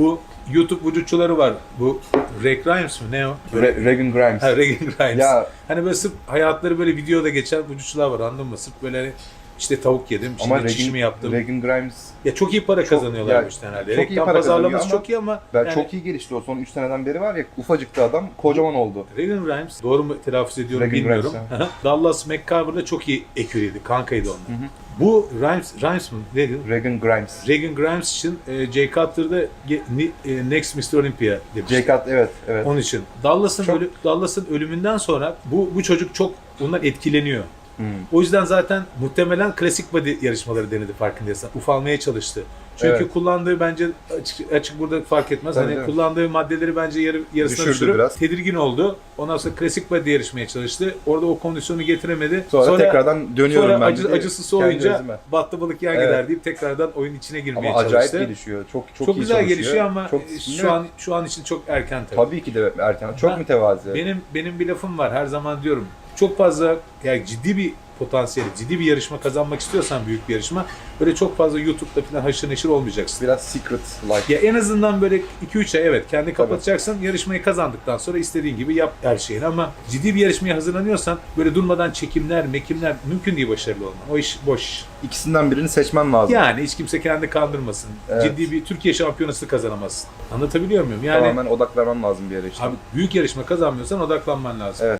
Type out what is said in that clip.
Bu YouTube vücutçuları var. Bu Rick Grimes mi ne o? Re- Regan Grimes. Ha, Regan Grimes. Ya Hani böyle sırf hayatları böyle videoda geçen vücutçular var anladın mı? Sırf böyle hani işte tavuk yedim, şimdi ama çişimi yaptım. Regan Grimes ya çok iyi para Çok- kazanıyorlar ya, işte herhalde. çok iyi Reklam para kazanıyor pazarlaması ama çok iyi ama ben yani çok iyi gelişti o son 3 seneden beri var ya ufacıktı adam kocaman oldu. Regan Grimes doğru mu telaffuz ediyorum Regan bilmiyorum. Grimes, Dallas McCarver'da çok iyi eküriydi, kankaydı onlar. Hı hı. Bu Grimes, Grimes mi? Neydi? Regan Grimes. Regan Grimes için e, Jay Cutler'da e, Next Mr. Olympia demiş. J. Cut evet evet. Onun için. Dallas'ın Çok- ölü- Dallas'ın ölümünden sonra bu bu çocuk çok ondan etkileniyor. Hmm. O yüzden zaten muhtemelen klasik body yarışmaları denedi farkındaysan. Ufalmaya çalıştı. Çünkü Evet. kullandığı bence açık, açık burada fark etmez. Tabii, hani tabii. kullandığı maddeleri bence yarı, yarısına Düşürdü düşürüp biraz. tedirgin oldu. Ondan sonra klasik body yarışmaya çalıştı. Orada o kondisyonu getiremedi. Sonra, tekrardan dönüyorum sonra ben. acı, acısı soğuyunca battı balık yan Evet. gider deyip tekrardan oyun içine girmeye Ama acayip çalıştı. gelişiyor. Çok çok, Çok, iyi güzel çalışıyor. gelişiyor ama çok, e, şu an şu an için çok erken tabii. tabii ki de erken. Çok Ha, mütevazi. Benim benim bir lafım var her zaman diyorum. Çok fazla yani ciddi bir potansiyeli, ciddi bir yarışma kazanmak istiyorsan büyük bir yarışma böyle çok fazla YouTube'da falan haşır neşir olmayacaksın. Biraz secret life. Ya en azından böyle 2-3 ay evet kendi kapatacaksın. Yarışmayı kazandıktan sonra istediğin gibi yap her şeyini ama ciddi bir yarışmaya hazırlanıyorsan böyle durmadan çekimler, mekimler mümkün değil başarılı olman. O iş boş. İkisinden birini seçmen lazım. Yani hiç kimse kendi kandırmasın. Evet. Ciddi bir Türkiye şampiyonası kazanamazsın. Anlatabiliyor muyum? Yani Tamamen odak vermem lazım bir işte. abi büyük yarışma kazanmıyorsan odaklanman lazım. Evet.